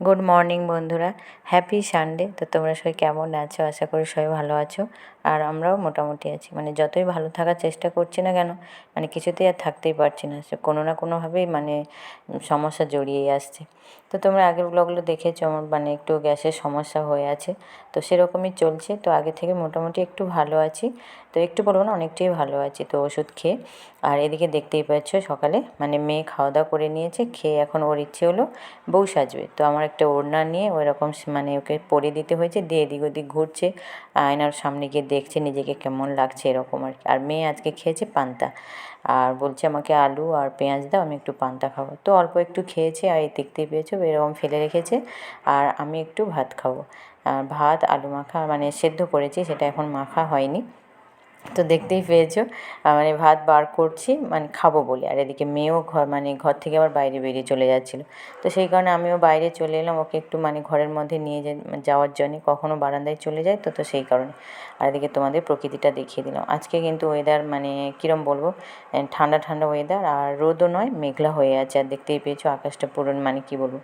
Good morning বন্ধুরা। Happy Sunday তো তোমরা সবাই কেমন আছো? আশা করি সবাই ভালো আছো। আর আমরাও মোটামুটি আছি। মানে যতই ভালো থাকার চেষ্টা করছি না কেন মানে কিছুতেই আর থাকতেই পারছি না। কোনো না কোনোভাবেই মানে সমস্যা জড়িয়েই আসছে। তো তোমরা আগের ব্লগগুলো দেখেছ, আমার মানে একটু গ্যাসের সমস্যা হয়ে আছে। তো সেরকমই চলছে। তো আগে থেকে মোটামুটি একটু ভালো আছি। তো একটু বলব না, অনেকটাই ভালো আছি তো ওষুধ খেয়ে। আর এদিকে দেখতেই পাচ্ছ সকালে মানে মেয়ে খাওয়া দাওয়া করে নিয়েছে, খেয়ে এখন ওর ইচ্ছে হলো বউ সাজবে। তো আমার একটা ওড়না নিয়ে ওইরকম মানে ওকে পরে দিতে হয়েছে, দিয়ে এদিক ওদিক ঘুরছে, আয়নার সামনে গিয়ে দেখছে নিজেকে কেমন লাগছে এরকম আর কি। আর মেয়ে আজকে খেয়েছে পান্তা, আর বলছে আমাকে আলু আর পেঁয়াজ দাও, আমি একটু পান্তা খাব। তো অল্প একটু খেয়েছে আর এই দেখতেই পেয়েছ এরকম ফেলে রেখেছে, আর আমি একটু ভাত খাব। আর ভাত, আলু মাখা মানে সেদ্ধ করেছি, সেটা এখন মাখা হয়নি। তো দেখতেই পেয়েছ। মানে ভাত বার করছি মানে খাব বলে। আর এদিকে মেয়েও ঘর মানে ঘর থেকে আবার বাইরে বেরিয়ে চলে যাচ্ছিল। তো সেই কারণে আমিও বাইরে চলে এলাম। ওকে একটু মানে ঘরের মধ্যে নিয়ে যাওয়ার জন্যে কখনো বারান্দায় চলে যায় তো তো সেই কারণে। আর এদিকে তোমাদের প্রকৃতিটা দেখিয়ে দিলাম। আজকে কিন্তু ওয়েদার মানে কীরম বলব? ঠান্ডা ঠান্ডা ওয়েদার আর রোদও নয়, মেঘলা হয়ে আছে। আর দেখতেই পেয়েছ আকাশটা পুরো মানে কী বলব?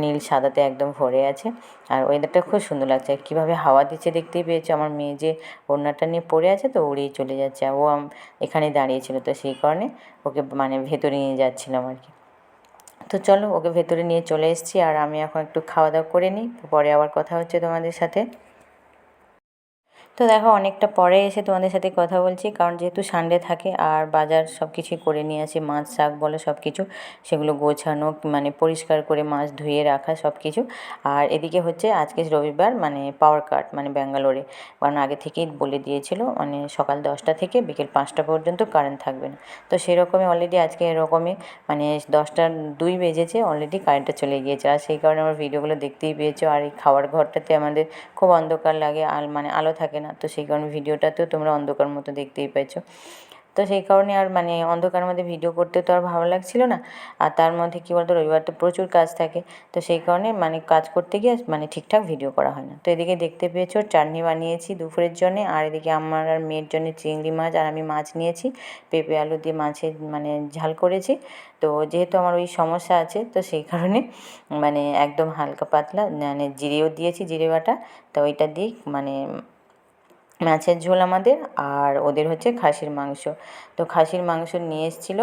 নীল সাদাতে একদম ভরে আছে। আর ওয়েদারটা খুব সুন্দর লাগছে। আর কীভাবে হাওয়া দিচ্ছে দেখতেই পেয়েছ? আমার মেয়ে যে ওড়নাটা নিয়ে পড়ে আছে তো উড়েই চলে যাচ্ছে ও এখানে দাঁড়িয়েছিল তো সেই কারণে ওকে মানে ভেতরে নিয়ে যাচ্ছিলাম আর কি। তো চলো ওকে ভেতরে নিয়ে চলে এসেছি আর আমি এখন একটু খাওয়া দাওয়া করে নিই, পরে আবার কথা হচ্ছে তোমাদের সাথে। তো দেখো, অনেকটা পরে এসে তোমাদের সাথে কথা বলছি। কারণ যেহেতু সানডে থাকে, আর বাজার সব কিছুই করে নিয়ে আসি, মাছ, শাক বলো সব কিছু সেগুলো গোছানো মানে পরিষ্কার করে মাছ ধুয়ে রাখা সব কিছু আর এদিকে হচ্ছে আজকে রবিবার মানে পাওয়ার কাট মানে ব্যাঙ্গালোরে। কারণ আগে থেকেই বলে দিয়েছিল মানে সকাল দশটা থেকে বিকেল পাঁচটা পর্যন্ত কারেন্ট থাকবে না। তো সেরকমই অলরেডি আজকে এরকমই মানে দশটা দুই বেজেছে অলরেডি কারেন্টটা চলে গিয়েছে। আর সেই কারণে আমার ভিডিওগুলো দেখতেই পেয়েছ। আর এই খাওয়ার ঘরটাতে আমাদের খুব অন্ধকার লাগে আর মানে আলো থাকে না। তো সেই কারণে ভিডিওটাতেও তোমরা অন্ধকার মতো দেখতেই পেয়েছ। তো সেই কারণে আর মানে অন্ধকার মধ্যে ভিডিও করতে তো আর ভালো লাগছিল না। আর তার মধ্যে কী বলতো, রবিবার তো প্রচুর কাজ থাকে। তো সেই কারণে মানে কাজ করতে গিয়ে মানে ঠিকঠাক ভিডিও করা হয় না। তো এদিকে দেখতে পেয়েছ, চাটনি বানিয়েছি দুপুরের জন্যে। আর এদিকে আমার আর মেয়ের জন্য চিংড়ি মাছ আর আমি মাছ নিয়েছি। পেঁপে আলু দিয়ে মাছের মানে ঝাল করেছি। তো যেহেতু আমার ওই সমস্যা আছে, তো সেই কারণে মানে একদম হালকা পাতলা মানে জিরেও দিয়েছি জিরে বাটা। তো ওইটা দিয়ে মানে মাছের ঝোল আমাদের আর ওদের হচ্ছে খাসির মাংস। তো খাসির মাংস নিয়ে এসেছিল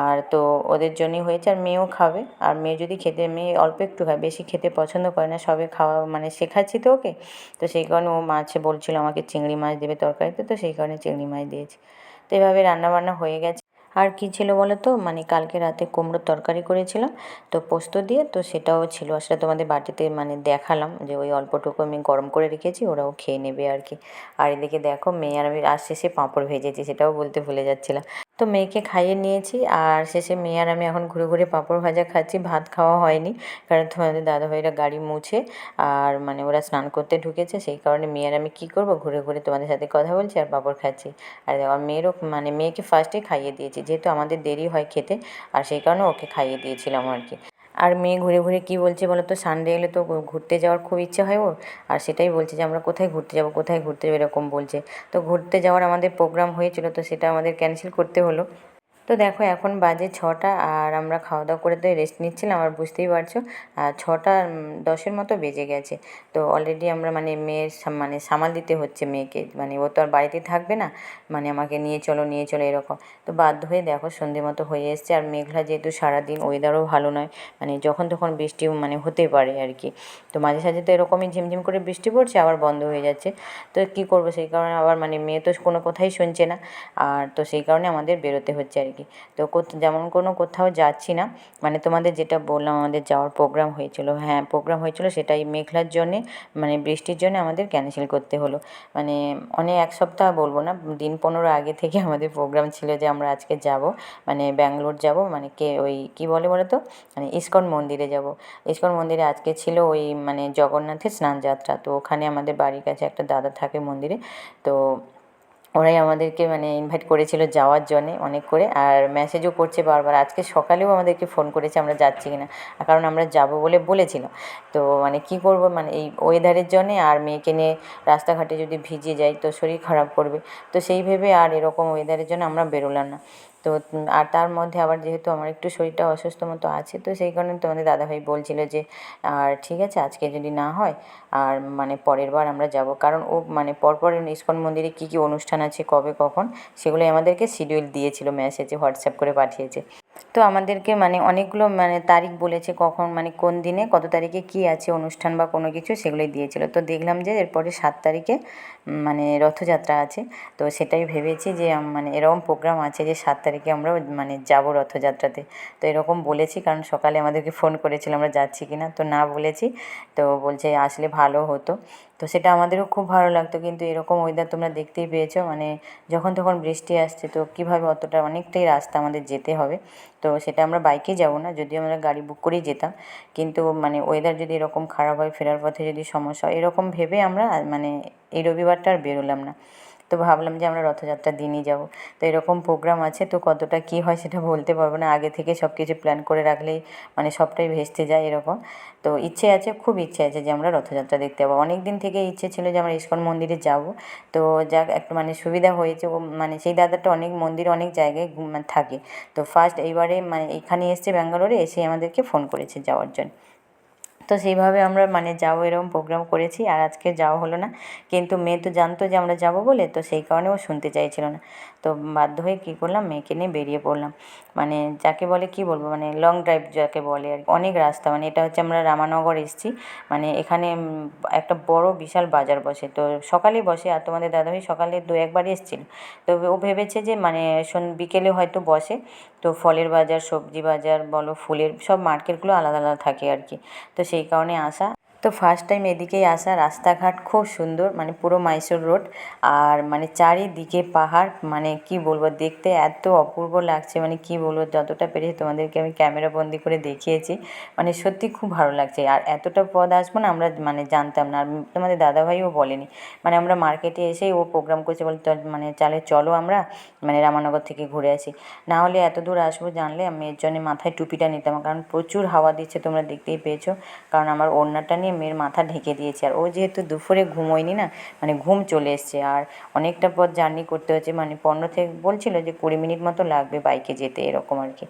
আর তো ওদের জন্যই হয়েছে আর মেয়েও খাবে। আর মেয়ে যদি খেতে, মেয়ে অল্প একটু খায়, বেশি খেতে পছন্দ করে না, সবে খাওয়া মানে শেখাচ্ছি তো ওকে। তো সেই কারণে ও মাছে বলছিলো আমাকে চিংড়ি মাছ দেবে তরকারিতে, তো সেই কারণে চিংড়ি মাছ দিয়েছি। তো এভাবে রান্নাবান্না হয়ে গেছে। আর কি ছিল বলো তো? মানে কালকে রাতে কুমড়োর তরকারি করেছিলাম, তো পোস্ত দিয়ে, তো সেটাও ছিল। আসলে তোমাদের বাটিতে মানে দেখালাম যে ওই অল্পটুকু আমি গরম করে রেখেছি, ওরাও খেয়ে নেবে আর কি। আর এদিকে দেখো মেয়ে আর আমি আর শেষে পাঁপড় ভেজেছি, সেটাও বলতে ভুলে যাচ্ছিলাম। তো মেয়েকে খাইয়ে নিয়েছি আর শেষে মেয়ে আর আমি এখন ঘুরে ঘুরে পাঁপড় ভাজা খাচ্ছি। ভাত খাওয়া হয়নি কারণ তোমাদের দাদাভাইরা গাড়ি মুছে আর মানে ওরা স্নান করতে ঢুকেছে। সেই কারণে মেয়ে আর আমি কী করব? ঘুরে ঘুরে তোমাদের সাথে কথা বলছি আর পাঁপড় খাচ্ছি। আর মেয়েরও মানে মেয়েকে ফার্স্টে খাইয়ে দিয়েছি। যেহেতু আমাদের দেরি হয় খেতে, আর সেই কারণে ওকে খাইয়ে দিয়েছিলাম আর কি। আর মেয়ে ঘুরে ঘুরে কি বলছে বলো তো সানডে এলে তো ঘুরতে যাওয়ার খুব ইচ্ছে হয় ওর। আর সেটাই বলছে যে, আমরা কোথায় ঘুরতে যাব, কোথায় ঘুরতে যাব, এরকম বলছে। তো ঘুরতে যাওয়ার আমাদের প্রোগ্রাম হয়েছিল, তো সেটা আমাদের ক্যান্সেল করতে হলো। তো দেখো এখন বাজে ছটা আর আমরা খাওয়া দাওয়া করে তো রেস্ট নিচ্ছিলাম আর বুঝতেই পারছ। আর ছটা দশের মতো বেজে গেছে। তো অলরেডি আমরা মানে মেয়ের মানে সামাল দিতে হচ্ছে মেয়েকে। মানে ও তো আর বাড়িতে থাকবে না। মানে আমাকে নিয়ে চলো নিয়ে চলো এরকম। তো বাধ্য হয়ে দেখো সন্ধে মতো হয়ে এসছে। আর মেঘলা যেহেতু সারাদিন ওয়েদারও ভালো নয় মানে যখন তখন বৃষ্টি মানে হতে পারে আর কি। তো মাঝে সাঝে তো এরকমই ঝিমঝিম করে বৃষ্টি পড়ছে, আবার বন্ধ হয়ে যাচ্ছে। তো কী করব? সেই কারণে আবার মানে মেয়ে তো কোনো কথাই শুনছে না। আর তো সেই কারণে আমাদের বেরোতে হচ্ছে আর কি। তো যেমন কোনো কোথাও যাচ্ছি না মানে তোমাদের যেটা বললাম, আমাদের যাওয়ার প্রোগ্রাম হয়েছিল। হ্যাঁ প্রোগ্রাম হয়েছিল সেটাই মেঘলার জন্যে মানে বৃষ্টির জন্য আমাদের ক্যান্সেল করতে হলো। মানে অনেক এক সপ্তাহ বলব না, দিন পনেরো আগে থেকে আমাদের প্রোগ্রাম ছিল যে আমরা আজকে যাব মানে ব্যাঙ্গালোর যাব মানে কে, ওই কী বলে বলো তো মানে ইস্কন মন্দিরে যাব। ইস্কন মন্দিরে আজকে ছিল ওই মানে জগন্নাথের স্নানযাত্রা। তো ওখানে আমাদের বাড়ির কাছে একটা দাদা থাকে মন্দিরে। তো ওরাই আমাদেরকে মানে ইনভাইট করেছিল যাওয়ার জন্যে অনেক করে। আর মেসেজও করছে বারবার। আজকে সকালেও আমাদেরকে ফোন করেছে আমরা যাচ্ছি কিনা। কারণ আমরা যাব বলে বলেছিলাম তো মানে কি করব? মানে এই ওয়েদারের জন্যে আর মেয়েকে নিয়ে রাস্তাঘাটে যদি ভিজে যাই তো শরীর খারাপ করবে। তো সেই ভেবে আর এরকম ওয়েদারের জন্য আমরা বেরোলাম না। তো আর তার মধ্যে আবার যেহেতু আমার একটু শরীরটা অসুস্থ মতো আছে, তো সেই কারণে তোমাদের দাদাভাই বলছিল যে, আর ঠিক আছে, আজকে যদি না হয়, আর মানে পরের বার আমরা যাব। কারণ ও মানে পরপর ইস্কন মন্দিরে কী কী অনুষ্ঠান আছে, কবে কখন সেগুলো আমাদেরকে শিডিউল দিয়েছিল মেসেজে হোয়াটসঅ্যাপ করে পাঠিয়েছে। তো আমাদেরকে মানে অনেকগুলো মানে তারিখ বলেছে কখন মানে কোন দিনে, কত তারিখে কী আছে অনুষ্ঠান বা কোনো কিছু সেগুলোই দিয়েছিল। তো দেখলাম যে এরপরে সাত তারিখে মানে রথযাত্রা আছে। তো সেটাই ভেবেছি যে মানে এরকম প্রোগ্রাম আছে যে সাত তারিখে আমরা মানে যাব রথযাত্রাতে। তো এরকম বলেছি কারণ সকালে আমাদেরকে ফোন করেছিল আমরা যাচ্ছি কি না তো না বলেছি, তো বলছে আসলে ভালো হতো। তো সেটা আমাদেরও খুব ভালো লাগতো। কিন্তু এরকম ওয়েদার তোমরা দেখতেই পেয়েছ মানে যখন তখন বৃষ্টি আসছে, তো কীভাবে অতটা অনেকটাই রাস্তা আমাদের যেতে হবে। তো সেটা আমরা বাইকে যাব না, যদিও আমরা গাড়ি বুক করেই যেতাম। কিন্তু মানে ওয়েদার যদি এরকম খারাপ হয়, ফেরার পথে যদি সমস্যা হয়, এরকম ভেবে আমরা মানে এই রবিবারটা আর বেরোলাম না। তো ভাবলাম যে আমরা রথযাত্রার দিনই যাব। তো এরকম প্রোগ্রাম আছে, তো কতটা কী হয় সেটা বলতে পারব না। আগে থেকে সব কিছু প্ল্যান করে রাখলেই মানে সবটাই ভেস্তে যায় এরকম। তো ইচ্ছে আছে, খুব ইচ্ছে আছে যে আমরা রথযাত্রা দেখতে যাব। অনেক দিন থেকে ইচ্ছে ছিল যে আমরা ইস্কন মন্দিরে যাব। তো যাক, একটা মানে সুবিধা হয়েছে। মানে সেই দাদাটা অনেক, মন্দির অনেক জায়গায় থাকে। তো ফার্স্ট এইবারে মানে এখানে এসছে ব্যাঙ্গালোরে, এসে আমাদেরকে ফোন করেছে যাওয়ার জন্য। তো সেইভাবে আমরা মানে যাব এরকম প্রোগ্রাম করেছি আর আজকে যাওয়া হলো না। কিন্তু মেয়ে তো জানতো যে আমরা যাব বলে, তো সেই কারণে ও শুনতে চাইছিল না। তো বাধ্য হয়ে কী করলাম, মেয়েকে নিয়ে বেরিয়ে পড়লাম। মানে যাকে বলে, কী বলব মানে লং ড্রাইভ যাকে বলে আর। অনেক রাস্তা। মানে এটা হচ্ছে আমরা রামানগর এসেছি। মানে এখানে একটা বড় বিশাল বাজার বসে। তো সকালে বসে, আর তোমাদের দাদাভাই সকালে দু একবার এসেছিল। তো ও ভেবেছে যে মানে বিকেলে হয়তো বসে। তো ফলের বাজার, সবজি বাজার বলো, ফুলের সব মার্কেটগুলো আলাদা আলাদা থাকে আর কি। তো সেই কারণে আসা তো ফার্স্ট টাইম এদিকেই আসা, রাস্তাঘাট খুব সুন্দর মানে পুরো মাইসোর রোড আর মানে চারিদিকে পাহাড় মানে কি বলব, দেখতে এত অপূর্ব লাগছে মানে কি বলব, যতটা পেরেছি তোমাদেরকে আমি ক্যামেরা বন্দি করে দেখিয়েছি মানে সত্যি খুব ভালো লাগছে, আর এতটা পদ আসব না, আমরা মানে জানতাম না, আর তোমাদের দাদাভাইও বলেনি মানে আমরা মার্কেটে এসেই ও প্রোগ্রাম করছে বলে মানে চালে, চলো আমরা মানে রামানগর থেকে ঘুরে আসি, না হলে এত দূর আসব জানলে আমি এর জন্য মাথায় টুপিটা নিতাম, কারণ প্রচুর হাওয়া দিচ্ছে তোমরা দেখতেই পেয়েছ, কারণ আমার ওড়নাটা নিয়ে মেয়ের মাথা ঢেকে দিয়েছে। আর ও যেহেতু দুপুরে ঘুমোয়নি না মানে ঘুম চলে এসছে। আর অনেকটা পথ জার্নি করতে হচ্ছে মানে পনেরো থেকে বলছিল যে কুড়ি মিনিট মতো লাগবে বাইকে যেতে, এরকম আর কি।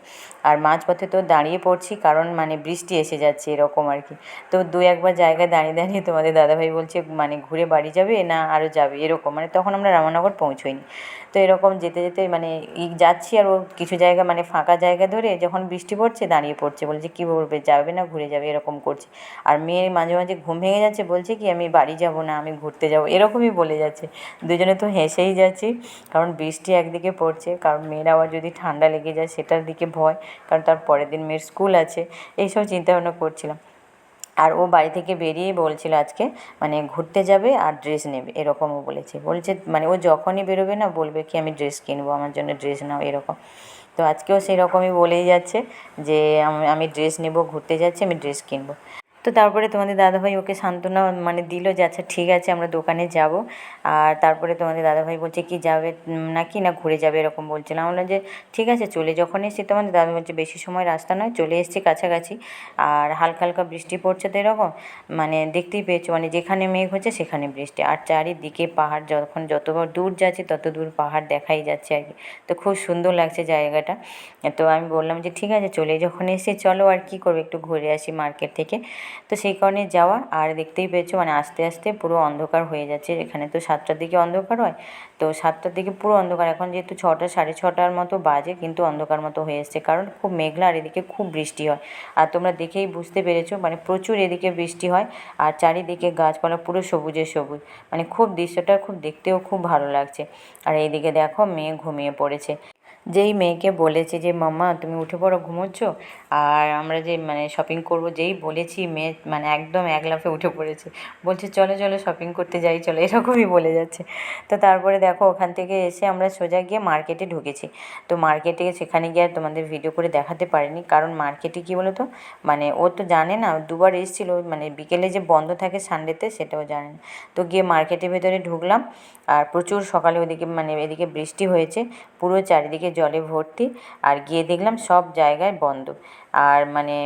আর মাঝপথে তো দাঁড়িয়ে পড়ছি, কারণ মানে বৃষ্টি এসে যাচ্ছে, এরকম আর কি। তো দু একবার জায়গায় দাঁড়িয়ে দাঁড়িয়ে তোমাদের দাদাভাই বলছে মানে ঘুরে বাড়ি যাবে না আরও যাবে, এরকম। মানে তখন আমরা রামানগর পৌঁছোইনি। তো এরকম যেতে যেতে মানে যাচ্ছি আর ও কিছু জায়গা মানে ফাঁকা জায়গা ধরে যখন বৃষ্টি পড়ছে দাঁড়িয়ে পড়ছে। বলছে, কী বলবে? যাবে না, ঘুরে যাবে। এরকম করছে। আর মেয়ের মাঝে মাঝে ঘুম ভেঙে যাচ্ছে, বলছে কি, আমি বাড়ি যাব না, আমি ঘুরতে যাব। এরকমই বলে যাচ্ছে। দুজনে তো হেসেই যাচ্ছি। কারণ বৃষ্টি একদিকে পড়ছে, কারণ মেয়ের আবার যদি ঠান্ডা লেগে যায়, সেটার দিকে ভয়। কারণ তার পরের দিন মেয়ের স্কুল আছে। এইসব চিন্তাভাবনা করছিলাম। আর ও বাড়ি থেকে বেরিয়েই বলছিল আজকে মানে ঘুরতে যাবে আর ড্রেস নেবে এরকমও বলেছে। বলছে মানে ও যখনই বেরোবে না, বলবে কি আমি ড্রেস কিনবো, আমার জন্য ড্রেস নাও, এরকম। তো আজকেও সেরকমই বলেই যাচ্ছে যে, আমি- আমি ড্রেস নেব, ঘুরতে যাচ্ছি, আমি ড্রেস কিনবো। তো তারপরে তোমাদের দাদাভাই ওকে সান্ত্বনা মানে দিল যে আচ্ছা ঠিক আছে আমরা দোকানে যাব। আর তারপরে তোমাদের দাদাভাই বলছে কি যাবে? উম, নাকি না ঘুরে যাবে? এরকম বলছিলাম আমরা যে ঠিক আছে চলে যখন এসেছি তোমাদের দাদা বলছে বেশি সময় রাস্তা নয় চলে এসেছি কাছাকাছি। আর হালকা হালকা বৃষ্টি পড়ছে তো এরকম মানে দেখতেই পেয়েছ মানে যেখানে মেঘ হচ্ছে সেখানে বৃষ্টি। আর চারিদিকে পাহাড় যখন যতবার দূর যাচ্ছে তত দূর পাহাড় দেখাই যাচ্ছে আর কি। তো খুব সুন্দর লাগছে জায়গাটা। তো আমি বললাম যে ঠিক আছে চলে যখন এসে চলো আর কি করব? একটু ঘুরে আসি মার্কেট থেকে। তো সেই কারণে যাওয়া। আর দেখতেই পেয়েছ মানে আস্তে আস্তে পুরো অন্ধকার হয়ে যাচ্ছে। এখানে তো সাতটার দিকে অন্ধকার হয়। তো সাতটার দিকে পুরো অন্ধকার। এখন যেহেতু ছটা, সাড়ে ছটার মতো বাজে, কিন্তু অন্ধকার মতো হয়ে এসছে। কারণ খুব মেঘলা আর এদিকে খুব বৃষ্টি হয়। আর তোমরা দেখেই বুঝতে পেরেছ মানে প্রচুর এদিকে বৃষ্টি হয়। আর চারিদিকে গাছপালা পুরো সবুজে সবুজ। মানে খুব দৃশ্যটা খুব দেখতেও খুব ভালো লাগছে। আর এইদিকে দেখো মেয়ে ঘুমিয়ে পড়েছে। যেই মেয়েকে বলেছে যে, মাম্মা, তুমি উঠে পড়ো, ঘুমোচ্ছ? আর আমরা যে মানে শপিং করব, যেই বলেছি, মেয়ে মানে একদম এক লাফে উঠে পড়েছে। বলছে, চলো চলো শপিং করতে যাই, চলো, এরকমই বলে যাচ্ছে। তো তারপরে দেখো, ওখান থেকে এসে আমরা সোজা গিয়ে মার্কেটে ঢুকেছি। তো মার্কেটে সেখানে গিয়ে আর তোমাদের ভিডিও করে দেখাতে পারিনি। কারণ মার্কেটে কী বলো তো মানে ও তো জানে না, দুবার এসেছিল মানে বিকেলে যে বন্ধ থাকে সানডেতে সেটাও জানে না। তো গিয়ে মার্কেটের ভেতরে ঢুকলাম। আর প্রচুর সকালে ওদিকে মানে এদিকে বৃষ্টি হয়েছে। পুরো চারিদিকে জলে ভর্তি আর গিয়ে দেখলাম সব জায়গায় বন্ধ। আর মানে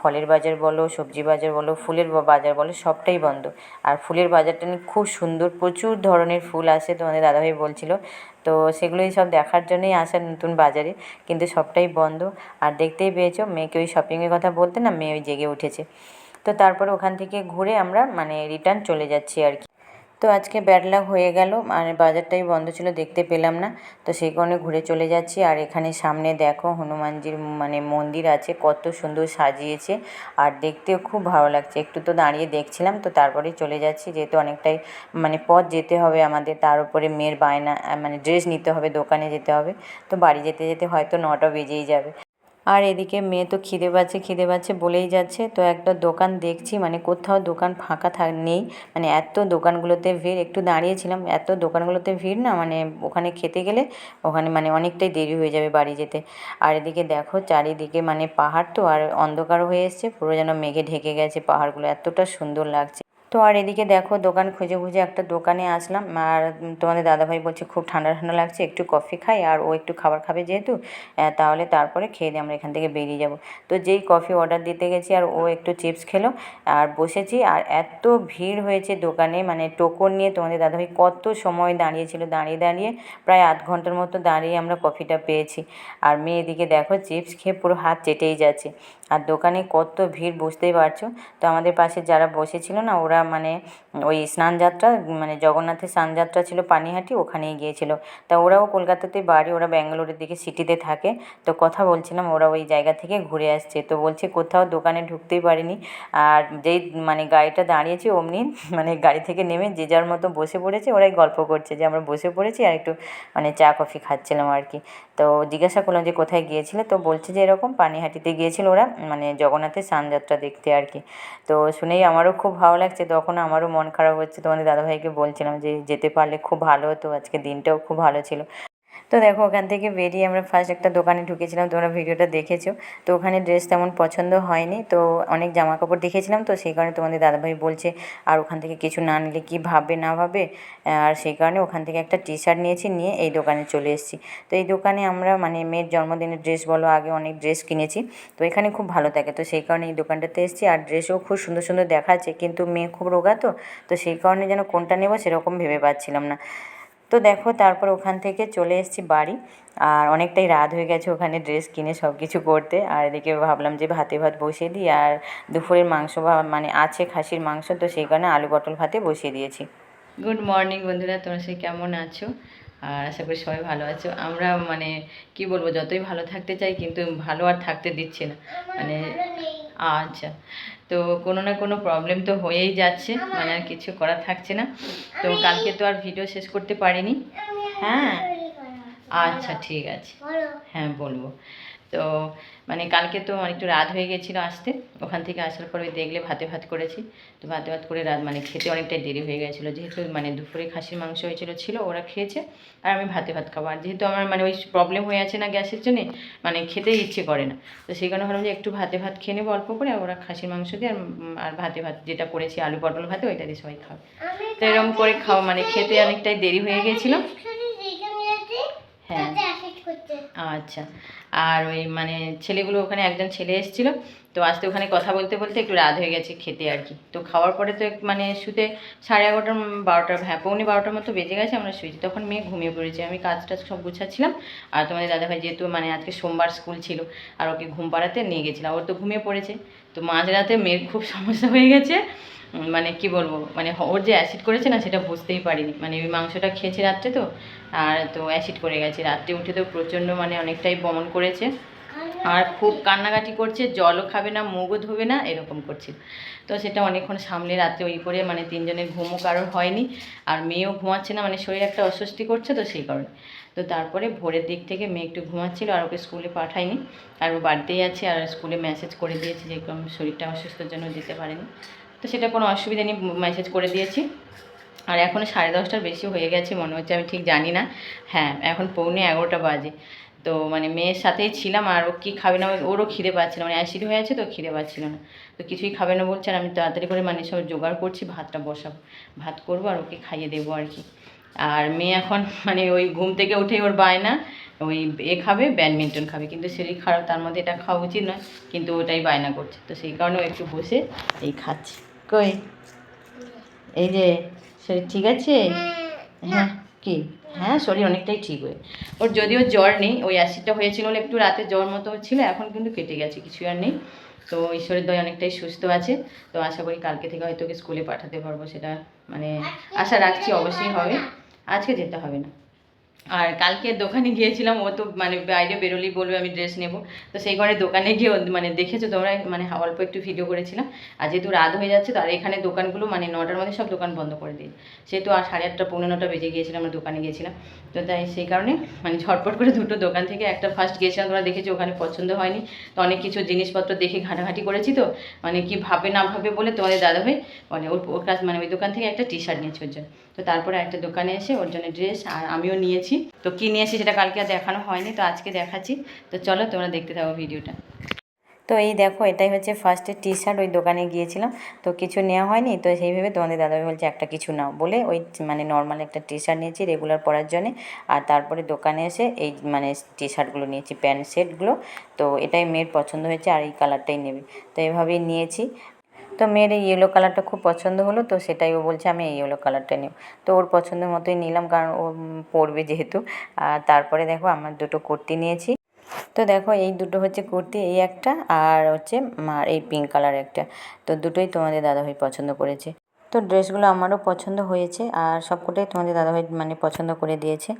ফলের বাজার বলো, সবজি বাজার বলো, ফুলের বাজার বলো, সবটাই বন্ধ। আর ফুলের বাজারটা নিয়ে খুব সুন্দর প্রচুর ধরনের ফুল আসে তোমাদের দাদাভাই বলছিল। তো সেগুলোই সব দেখার জন্যই আসা নতুন বাজারে, কিন্তু সবটাই বন্ধ। আর দেখতেই পেয়েছ, মেয়েকে ওই শপিংয়ের কথা বলতে না, মেয়ে ওই জেগে উঠেছে। তো তারপরে ওখান থেকে ঘুরে আমরা মানে রিটার্ন চলে যাচ্ছি আর কি। তো আজকে ব্যাড লাক হয়ে গেল মানে বাজারটাই বন্ধ ছিল, দেখতে পেলাম না। তো সেই কারণে ঘুরে চলে যাচ্ছি, আর এখানে সামনে দেখো হনুমানজির মানে মন্দির আছে, কত সুন্দর সাজিয়েছে, আর দেখতেও খুব ভালো লাগছে। একটু তো দাঁড়িয়ে দেখছিলাম, তো তারপরেই চলে যাচ্ছি, যেহেতু অনেকটাই মানে পথ যেতে হবে আমাদের, তার উপরে মেয়ের বায়না মানে ড্রেস নিতে হবে, দোকানে যেতে হবে, তো বাড়ি যেতে যেতে হয়তো নটা বেজেই যাবে। আর এদিকে মেয়ে তো খিদে পাচ্ছে খিদে পাচ্ছে বলেই যাচ্ছে। তো একটা দোকান দেখছি মানে কোথাও দোকান ফাঁকা থাক নেই। মানে এত দোকানগুলোতে ভিড়, একটু দাঁড়িয়েছিলাম, এত দোকানগুলোতে ভিড় না মানে ওখানে খেতে গেলে ওখানে মানে অনেকটাই দেরি হয়ে যাবে বাড়ি যেতে। আর এদিকে দেখো চারিদিকে মানে পাহাড় তো, আর অন্ধকার হয়ে এসছে, পুরো যেন মেঘে ঢেকে গেছে পাহাড়গুলো, এতটা সুন্দর লাগছে। তো আর এদিকে দেখো দোকান খুঁজে খুঁজে একটা দোকানে আসলাম আর তোমাদের দাদাভাই বলছে খুব ঠান্ডা ঠান্ডা লাগছে, একটু কফি খাই আর ও একটু খাবার খাবে যেহেতু তাহলে তারপরে খেয়ে দিয়ে আমরা এখান থেকে বেরিয়ে যাব। তো যেই কফি অর্ডার দিতে গেছি আর ও একটু চিপস খেলো আর বসেছি আর এত ভিড় হয়েছে দোকানে মানে টোকন নিয়ে তোমাদের দাদাভাই কত সময় দাঁড়িয়েছিল, দাঁড়িয়ে দাঁড়িয়ে প্রায় আধ ঘণ্টার মতো দাঁড়িয়ে আমরা কফিটা পেয়েছি। আর মেয়ে এদিকে দেখো চিপস খেয়ে পুরো হাত চেটেই যাচ্ছে। আর দোকানে কত ভিড় বুঝতেই পারছ? তো আমাদের পাশে যারা বসেছিল না, ওরা মানে ওই স্নানযাত্রা মানে জগন্নাথের স্নানযাত্রা ছিল পানিহাটি, ওখানেই গিয়েছিল। তা ওরাও কলকাতাতে বাড়ি, ওরা ব্যাঙ্গালোরের দিকে সিটিতে থাকে। তো কথা বলছিলাম, ওরা ওই জায়গা থেকে ঘুরে আসছে। তো বলছে কোথাও দোকানে ঢুকতেই পারিনি। আর যেই মানে গাড়িটা দাঁড়িয়েছে অমনি মানে গাড়ি থেকে নেমে যে যার মতো বসে পড়েছে, ওরাই গল্প করছে যে আমরা বসে পড়েছি আর একটু মানে চা, কফি খাচ্ছিলাম আর কি। তো জিজ্ঞাসা করলাম যে কোথায় গিয়েছিলে? তো বলছে যে এরকম পানিহাটিতে গিয়েছিল ওরা মানে জগন্নাথের স্নানযাত্রা দেখতে আর কি। তো শুনেই আমারও খুব ভালো লাগছে। তখন আমারও মন খারাপ হচ্ছে তোমাদের দাদাভাইকে বলছিলাম যে, যেতে পারলে খুব ভালো হতো। আজকে দিনটাও খুব ভালো ছিল। তো দেখো, ওখান থেকে বেরিয়ে আমরা ফার্স্ট একটা দোকানে ঢুকেছিলাম, তোমরা ভিডিওটা দেখেছ। তো ওখানে ড্রেস তেমন পছন্দ হয়নি, তো অনেক জামা কাপড় দেখেছিলাম, তো সেই কারণে তোমাদের দাদাভাই বলছে, আর ওখান থেকে কিছু না নিলে কি ভাববে, না ভাবে আর সেই কারণে ওখান থেকে একটা টি শার্ট নিয়েছি, নিয়ে এই দোকানে চলে এসেছি। তো এই দোকানে আমরা মানে মেয়ের জন্মদিনের ড্রেস বলো, আগে অনেক ড্রেস কিনেছি, তো এখানে খুব ভালো থাকে। তো সেই কারণে এই দোকানটাতে এসেছি, আর ড্রেসও খুব সুন্দর সুন্দর দেখাচ্ছে, কিন্তু মেয়ে খুব রোগা তো তো সেই কারণে যেন কোনটা নেব সেরকম ভেবে পাচ্ছিলাম না। তো দেখো তারপর ওখান থেকে চলে এসেছি বাড়ি। আর অনেকটাই রাত হয়ে গেছে ওখানে ড্রেস কিনে সব কিছু করতে। আর এদিকে ভাবলাম যে ভাতে ভাত বসিয়ে দিই। আর দুপুরের মাংস বা- মানে আছে খাসির মাংস, তো সেই কারণে আলু পটল ভাতে বসিয়ে দিয়েছি। গুড মর্নিং বন্ধুরা, তোমরা সে কেমন আছো? আর আশা করি সবাই ভালো আছো। আমরা মানে কি বলব, যতই ভালো থাকতে চাই, কিন্তু ভালো আর থাকতে দিচ্ছে না। মানে আচ্ছা তো কোনো না কোনো প্রবলেম তো হয়েই যাচ্ছে মানে আর কিছু করা থাকছে না। তো কালকে তো আর ভিডিও শেষ করতে পারিনি। হ্যাঁ? আচ্ছা ঠিক আছে। হ্যাঁ বলব। তো মানে কালকে তো একটু রাত হয়ে গেছিল আসতে। ওখান থেকে আসার পরে ওই দেখলে ভাতে ভাত করেছি। তো ভাতে ভাত করে রাত মানে খেতে অনেকটাই দেরি হয়ে গেছিল। যেহেতু মানে দুপুরে খাসির মাংস হয়েছিল ছিল ওরা খেয়েছে। আর আমি ভাতে ভাত খাব। আর যেহেতু আমার মানে ওই প্রবলেম হয়ে আছে না গ্যাসের জন্যে মানে খেতেই ইচ্ছে করে না। তো সেই কারণে ভাবলাম যে একটু ভাতে ভাত খেয়ে নেব অল্প করে আর ওরা খাসির মাংস দিয়ে আর আর ভাতে ভাত যেটা করেছি আলু পটল ভাতে ওইটা দিয়ে সবাই খাবে। তো এরকম করে খাওয়া মানে খেতে অনেকটাই দেরি হয়ে গেছিল। হ্যাঁ। আচ্ছা। আর ওই মানে ছেলেগুলো ওখানে একজন ছেলে এসেছিল তো আসতে ওখানে কথা বলতে বলতে একটু রাত হয়ে গেছে খেতে আর কি। তো খাওয়ার পরে তো মানে শুতে সাড়ে এগারোটার উম, বারোটার হ্যাঁ পৌনে বারোটার মতো বেজে গেছে আমরা শুয়েছি। তখন মেয়ে ঘুমিয়ে পড়েছে। আমি কাজ টাজ সব গুছাচ্ছিলাম। আর তোমাদের দাদাভাই যেহেতু মানে আজকে সোমবার স্কুল ছিল আর ওকে ঘুম পাড়াতে নিয়ে গেছিলাম। ওর তো ঘুমিয়ে পড়েছে। তো মাঝরাতে মেয়ের খুব সমস্যা হয়ে গেছে। মানে কি বলব মানে ওর যে অ্যাসিড করেছে না সেটা বুঝতেই পারিনি। মানে ওই মাংসটা খেয়েছে রাত্রে তো, আর তো অ্যাসিড করে গেছে। রাত্রে উঠে তো প্রচণ্ড মানে অনেকটাই বমন করেছে। আর খুব কান্নাকাটি করছে, জলও খাবে না মুগও ধোবে না, এরকম করছিল তো সেটা অনেকক্ষণ সামলে রাত্রে ওই করে মানে তিনজনের ঘুমও কারোর হয়নি। আর মেয়েও ঘুমাচ্ছে না মানে শরীর একটা অস্বস্তি করছে তো সেই কারণে। তো তারপরে ভোরের দিক থেকে মেয়ে একটু ঘুমাচ্ছিল, আর ওকে স্কুলে পাঠায়নি। আর ও বাড়িতেই আছে, আর স্কুলে মেসেজ করে দিয়েছে যে শরীরটা অসুস্থর জন্য যেতে পারেনি। তো সেটা কোনো অসুবিধা নেই মেসেজ করে দিয়েছি। আর এখন সাড়ে দশটার বেশি হয়ে গেছে, মনে হচ্ছে আমি ঠিক জানি না। হ্যাঁ এখন পৌনে এগারোটা বাজে। তো মানে মেয়ের সাথেই ছিলাম, আর ও কী খাবে না, ওরও খিদে পাচ্ছিল মানে অ্যাসিড হয়ে আছে তো, খিদে পাচ্ছিল না। তো কিছুই খাবে না বলছে, আর আমি তাড়াতাড়ি করে মানে সব জোগাড় করছি, ভাতটা বসাবো। ভাত করব আর ওকে খাইয়ে দেবো আর কি। আর মেয়ে এখন মানে ওই ঘুম থেকে উঠেই ওর বায়না, ওই এ খাবে, ব্যাডমিন্টন খাবে। কিন্তু শরীর খারাপ, তার মধ্যে এটা খাওয়া উচিত নয়, কিন্তু ওটাই বায়না করছে। তো সেই কারণে একটু বসে এই খাচ্ছে। কই? এই যে শরীর ঠিক আছে? হ্যাঁ কি? হ্যাঁ শরীর অনেকটাই ঠিক হয়ে। ওর যদিও জ্বর নেই ওই অ্যাসিডটা হয়েছিল একটু রাতে জ্বর মতো ছিল এখন কিন্তু কেটে গেছে কিছু আর নেই। তো ঈশ্বরের দয় অনেকটাই সুস্থ আছে। তো আশা করি কালকে থেকে হয়তো ওকে স্কুলে পাঠাতে পারব সেটা মানে আশা রাখছি অবশ্যই হবে। আজকে যেতে হবে না। আর কালকে দোকানে গিয়েছিলাম, ও তো মানে বাইরে বেরোলেই বলবে আমি ড্রেস নেব। তো সেই ঘরে দোকানে গিয়ে মানে দেখেছ তোমরা মানে অল্প একটু ভিডিও করেছিলাম। আর যেহেতু রাত হয়ে যাচ্ছে তো আর এখানে দোকানগুলো মানে নটার মধ্যে সব দোকান বন্ধ করে দিই। সেহেতু আর সাড়ে আটটা, পৌনে নটা বেজে গিয়েছিলাম আমরা দোকানে গিয়েছিলাম। তো তাই সেই কারণে মানে ঝটপট করে দুটো দোকান থেকে একটা ফার্স্ট গিয়েছিলাম তোমরা দেখেছ ওখানে পছন্দ হয়নি। তো অনেক কিছু জিনিসপত্র দেখে ঘাটাঘাটি করেছি তো মানে কি ভাবে না ভাবে বলে তোমাদের দাদা ভাই মানে ওর ওর কাছ মানে ওই দোকান থেকে একটা টি শার্ট নিয়েছি ওর জন্য তো তারপরে একটা দোকানে এসে ওর জন্য ড্রেস আর আমিও নিয়েছি। তো কী নিয়েছি সেটা কালকে আর দেখানো হয়নি, তো আজকে দেখাচ্ছি। তো চলো তোমরা দেখতে থাকো ভিডিওটা। তো এই দেখো, এটাই হচ্ছে ফার্স্টে টি শার্ট ওই দোকানে গিয়েছিলাম। তো কিছু নেওয়া হয়নি, তো সেইভাবে তোমাদের দাদাভাই বলছে, একটা কিছু নাও। বলে ওই মানে নর্মাল একটা টি শার্ট নিয়েছি রেগুলার পরার জন্যে। আর তারপরে দোকানে এসে এই মানে টি শার্টগুলো নিয়েছি প্যান্ট সেটগুলো তো এটাই মেয়ের পছন্দ হয়েছে, আর এই কালারটাই নেবে। তো এভাবেই নিয়েছি। তো মেয়ের এই ইয়েলো কালারটা খুব পছন্দ হলো, তো সেটাই ও বলছে, আমি এই ইয়েলো কালারটা নিব। তো ওর পছন্দের মতোই নিলাম, কারণ ও পরবে যেহেতু। আর তারপরে দেখো, আমার দুটো কুর্তি নিয়েছি। তো দেখো, এই দুটো হচ্ছে কুর্তি, এই একটা, আর হচ্ছে এই পিঙ্ক কালার একটা। তো দুটোই তোমাদের দাদাভাই পছন্দ করেছে। তো ড্রেসগুলো আমারও পছন্দ হয়েছে আর সবকটাই তোমাদের দাদাভাই মানে পছন্দ করে দিয়েছে।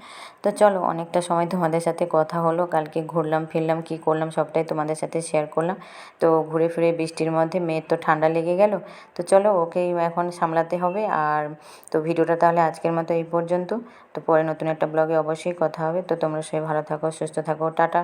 তো চলো, অনেকটা সময় তোমাদের সাথে কথা হলো, কালকে ঘুরলাম, ফিরলাম, কী করলাম, সবটাই তোমাদের সাথে শেয়ার করলাম। তো ঘুরে ফিরে বৃষ্টির মধ্যে মেয়ের তো ঠান্ডা লেগে গেল। তো চলো, ওকেই এখন সামলাতে হবে। আর তো ভিডিওটা তাহলে আজকের মতো এই পর্যন্ত। তো পরে নতুন একটা ব্লগে অবশ্যই কথা হবে। তো তোমরা সবাই ভালো থাকো, সুস্থ থাকো, টাটা।